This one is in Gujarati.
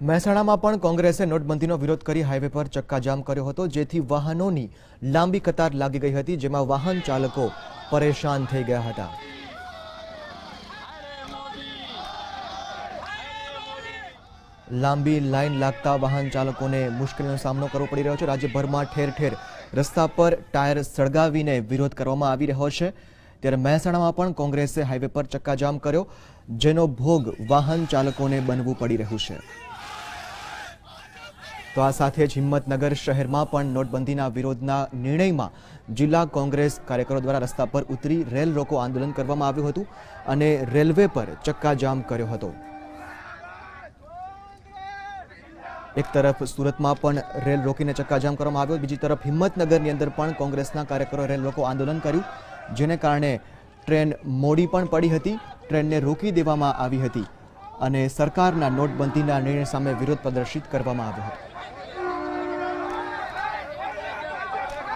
મહેસાણામાં પણ કોંગ્રેસે નોટબંધીનો વિરોધ કરી હાઈવે પર ચક્કાજામ કર્યો હતો. જેથી વાહનોની લાંબી કતાર લાગી ગઈ હતી, જેમાં વાહન ચાલકો પરેશાન થઈ ગયા હતા. લાંબી લાઈન લાગતા વાહન ચાલકોને મુશ્કેલીનો સામનો કરવો પડી રહ્યો છે. રાજ્યભરમાં ઠેર ઠેર રસ્તા પર ટાયર સળગાવીને વિરોધ કરવામાં આવી રહ્યો છે. ત્યારે મહેસાણામાં પણ કોંગ્રેસે હાઈવે પર ચક્કાજામ કર્યો, જેનો ભોગ વાહન ચાલકોને બનવું પડી રહ્યું છે. તો આ સાથે જ હિંમતનગર શહેરમાં પણ નોટબંધીના વિરોધના નિર્ણયમાં જિલ્લા કોંગ્રેસ કાર્યકરો દ્વારા રસ્તા પર ઉતરી રેલ રોકો આંદોલન કરવામાં આવ્યું હતું અને રેલવે પર ચક્કાજામ કર્યો હતો. એક તરફ સુરતમાં પણ રેલ રોકીને ચક્કાજામ કરવામાં આવ્યો, બીજી તરફ હિંમતનગરની અંદર પણ કોંગ્રેસના કાર્યકરો રેલ રોકો આંદોલન કર્યું, જેને કારણે ટ્રેન મોડી પણ પડી હતી, ટ્રેનને રોકી દેવામાં આવી હતી. અને સરકારના નોટબંધીના નિર્ણય સામે વિરોધ પ્રદર્શિત કરવામાં આવ્યો હતો.